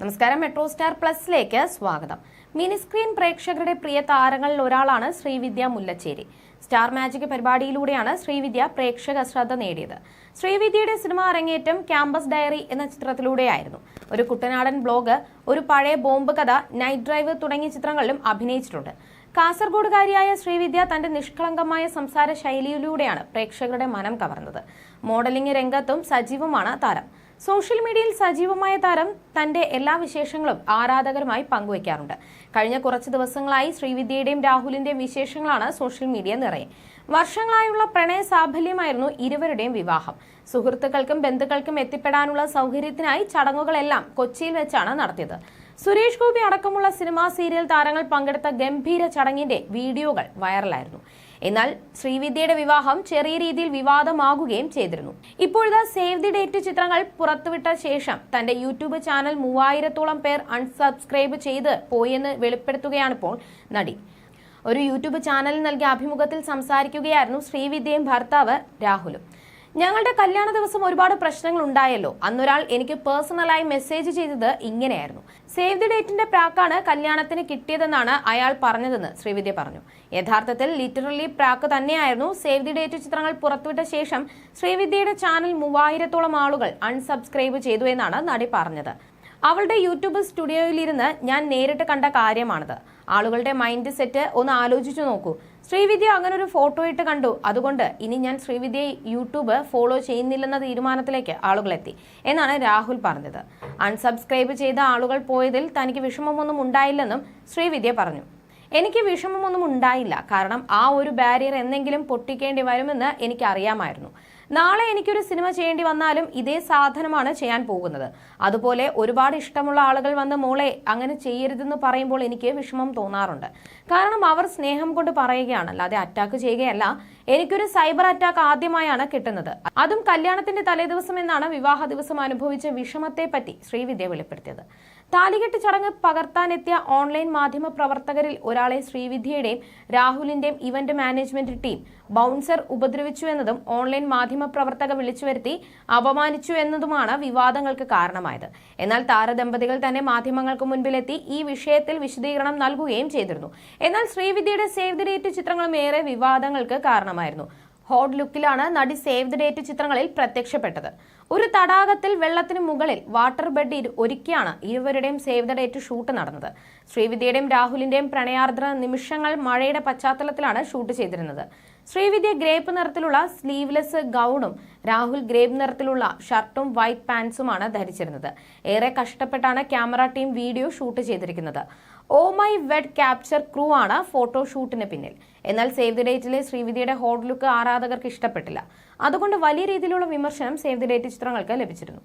നമസ്കാരം metro star പ്ലസിലേക്ക് സ്വാഗതം. Mini screen പ്രേക്ഷകരുടെ പ്രിയ താരങ്ങളിൽ ഒരാളാണ് ശ്രീവിദ്യ മുല്ലച്ചേരി. സ്റ്റാർ മാജിക് പരിപാടിയിലൂടെയാണ് ശ്രീവിദ്യ പ്രേക്ഷക ശ്രദ്ധ നേടിയത്. ശ്രീവിദ്യയുടെ സിനിമ അരങ്ങേറ്റം ക്യാമ്പസ് ഡയറി എന്ന ചിത്രത്തിലൂടെയായിരുന്നു. ഒരു കുട്ടനാടൻ ബ്ലോഗ് ഒരു പഴയ ബോംബ് കഥ നൈറ്റ് ഡ്രൈവ് തുടങ്ങിയ ചിത്രങ്ങളിലും അഭിനയിച്ചിട്ടുണ്ട്. കാസർഗോഡുകാരിയായ ശ്രീവിദ്യ തന്റെ നിഷ്കളങ്കമായ സംസാര ശൈലിയിലൂടെയാണ് പ്രേക്ഷകരുടെ മനം കവർന്നത്. മോഡലിംഗ് രംഗത്തും സജീവമാണ് താരം. സോഷ്യൽ മീഡിയയിൽ സജീവമായ താരം തന്റെ എല്ലാ വിശേഷങ്ങളും ആരാധകരുമായി പങ്കുവയ്ക്കാറുണ്ട്. കഴിഞ്ഞ കുറച്ച് ദിവസങ്ങളായി ശ്രീവിദ്യയുടെയും രാഹുലിന്റെയും വിശേഷങ്ങളാണ് സോഷ്യൽ മീഡിയ നിറയെ. വർഷങ്ങളായുള്ള പ്രണയ സാഫല്യമായിരുന്നു ഇരുവരുടെയും വിവാഹം. സുഹൃത്തുക്കൾക്കും ബന്ധുക്കൾക്കും എത്തിപ്പെടാനുള്ള സൗകര്യത്തിനായി ചടങ്ങുകളെല്ലാം കൊച്ചിയിൽ വെച്ചാണ് നടത്തിയത്. സുരേഷ് ഗോപി അടക്കമുള്ള സിനിമാ സീരിയൽ താരങ്ങൾ പങ്കെടുത്ത ഗംഭീര ചടങ്ങിന്റെ വീഡിയോകൾ വൈറലായിരുന്നു. എന്നാൽ ശ്രീവിദ്യയുടെ വിവാഹം ചെറിയ രീതിയിൽ വിവാദമാകുകയും ചെയ്തിരുന്നു. ഇപ്പോഴത്തെ സേവ് ദി ഡേറ്റ് ചിത്രങ്ങൾ പുറത്തുവിട്ട ശേഷം തന്റെ യൂട്യൂബ് ചാനൽ മൂവായിരത്തോളം പേർ അൺസബ്സ്ക്രൈബ് ചെയ്ത് പോയെന്ന് വെളിപ്പെടുത്തുകയാണിപ്പോൾ നടി. ഒരു യൂട്യൂബ് ചാനലിൽ നൽകിയ അഭിമുഖത്തിൽ സംസാരിക്കുകയായിരുന്നു ശ്രീവിദ്യയും ഭർത്താവ് രാഹുലും. ഞങ്ങളുടെ കല്യാണ ദിവസം ഒരുപാട് പ്രശ്നങ്ങൾ ഉണ്ടായല്ലോ. അന്നൊരാൾ എനിക്ക് പേഴ്സണലായി മെസ്സേജ് ചെയ്തത് ഇങ്ങനെയായിരുന്നു. സേവ് ദി ഡേറ്റിന്റെ പ്രാക്കാണ് കല്യാണത്തിന് കിട്ടിയതെന്നാണ് അയാൾ പറഞ്ഞതെന്ന് ശ്രീവിദ്യ പറഞ്ഞു. യഥാർത്ഥത്തിൽ ലിറ്ററലി പ്രാക്ക് തന്നെയായിരുന്നു സേവ് ദി ഡേറ്റ് ചിത്രങ്ങൾ പുറത്തുവിട്ട ശേഷം ശ്രീവിദ്യയുടെ ചാനൽ മൂവായിരത്തോളം ആളുകൾ അൺസബ്സ്ക്രൈബ് ചെയ്തു എന്നാണ് നടി പറഞ്ഞത്. അവളുടെ യൂട്യൂബ് സ്റ്റുഡിയോയിലിരുന്ന് ഞാൻ നേരിട്ട് കണ്ട കാര്യമാണത്. ആളുകളുടെ മൈൻഡ് സെറ്റ് ഒന്ന് ആലോചിച്ചു നോക്കൂ. ശ്രീവിദ്യ അങ്ങനെ ഒരു ഫോട്ടോ ഇട്ട് കണ്ടു. അതുകൊണ്ട് ഇനി ഞാൻ ശ്രീവിദ്യയെ യൂട്യൂബ് ഫോളോ ചെയ്യുന്നില്ലെന്ന തീരുമാനത്തിലേക്ക് ആളുകളെത്തി എന്നാണ് രാഹുൽ പറഞ്ഞത്. അൺസബ്സ്ക്രൈബ് ചെയ്ത ആളുകൾ പോയതിൽ തനിക്ക് വിഷമമൊന്നും ഉണ്ടായില്ലെന്നും ശ്രീവിദ്യ പറഞ്ഞു. എനിക്ക് വിഷമമൊന്നും ഉണ്ടായില്ല. കാരണം ആ ഒരു ബാരിയർ എന്തെങ്കിലും പൊട്ടിക്കേണ്ടി വരുമെന്ന് എനിക്ക് അറിയാമായിരുന്നു നാളെ എനിക്കൊരു സിനിമ ചെയ്യേണ്ടി വന്നാലും ഇതേ സാധനമാണ് ചെയ്യാൻ പോകുന്നത്. അതുപോലെ ഒരുപാട് ഇഷ്ടമുള്ള ആളുകൾ വന്ന് മോളെ അങ്ങനെ ചെയ്യരുതെന്ന് പറയുമ്പോൾ എനിക്ക് വിഷമം തോന്നാറുണ്ട്. കാരണം അവർ സ്നേഹം കൊണ്ട് പറയുകയാണ് അല്ലാതെ അറ്റാക്ക് ചെയ്യുകയല്ല. എനിക്കൊരു സൈബർ അറ്റാക്ക് ആദ്യമായാണ് കിട്ടുന്നത്. അതും കല്യാണത്തിന്റെ തലേദിവസം എന്നാണ് വിവാഹ ദിവസം അനുഭവിച്ച വിഷമത്തെ പറ്റി ശ്രീവിദ്യ വെളിപ്പെടുത്തിയത്. താലികെട്ട് ചടങ്ങ് പകർത്താനെത്തിയ ഓൺലൈൻ മാധ്യമ പ്രവർത്തകരിൽ ഒരാളെ ശ്രീവിദ്യയുടെയും രാഹുലിന്റെയും ഇവന്റ് മാനേജ്മെന്റ് ടീം ബൗൺസർ ഉപദ്രവിച്ചു എന്നതും ഓൺലൈൻ മാധ്യമ പ്രവർത്തക വിളിച്ചു വരുത്തി അപമാനിച്ചു എന്നതുമാണ് വിവാദങ്ങൾക്ക് കാരണമായത്. എന്നാൽ താരദമ്പതികൾ തന്നെ മാധ്യമങ്ങൾക്ക് മുൻപിലെത്തി ഈ വിഷയത്തിൽ വിശദീകരണം നൽകുകയും ചെയ്തിരുന്നു. എന്നാൽ ശ്രീവിദ്യയുടെ സേവ് ദി ഡേറ്റ് ചിത്രങ്ങളും ഏറെ വിവാദങ്ങൾക്ക് കാരണമായിരുന്നു ഹോട്ട് ലുക്കിലാണ് നടി സേവ് ദി ഡേറ്റ് ചിത്രങ്ങളിൽ പ്രത്യക്ഷപ്പെട്ടത്. ഒരു തടാകത്തിൽ വെള്ളത്തിന് മുകളിൽ വാട്ടർ ബെഡ് ഒരുക്കിയാണ് ഇരുവരുടെയും സേവ് ദ ഡേറ്റ് ഷൂട്ട് നടന്നത്. ശ്രീവിദ്യയുടെയും രാഹുലിന്റെയും പ്രണയാർദ്ര നിമിഷങ്ങൾ മഴയുടെ പശ്ചാത്തലത്തിലാണ് ഷൂട്ട് ചെയ്തിരുന്നത്. ശ്രീവിദ്യ ഗ്രേപ്പ് നിറത്തിലുള്ള സ്ലീവ്ലെസ് ഗൗണും രാഹുൽ ഗ്രേപ്പ് നിറത്തിലുള്ള ഷർട്ടും വൈറ്റ് പാൻസുമാണ് ധരിച്ചിരുന്നത്. ഏറെ കഷ്ടപ്പെട്ടാണ് ക്യാമറ ടീം വീഡിയോ ഷൂട്ട് ചെയ്തിരിക്കുന്നത്. Oh my wed capture crew ആണ് ഫോട്ടോ ഷൂട്ടിന് പിന്നിൽ. എന്നാൽ സേവ് ദി ഡേറ്റിലെ ശ്രീവിദ്യയുടെ ഹോട്ട് ലുക്ക് ആരാധകർക്ക് ഇഷ്ടപ്പെട്ടില്ല. അതുകൊണ്ട് വലിയ രീതിയിലുള്ള വിമർശനം സേവ് ദി ഡേറ്റ് ചിത്രങ്ങൾക്ക് ലഭിച്ചിരുന്നു.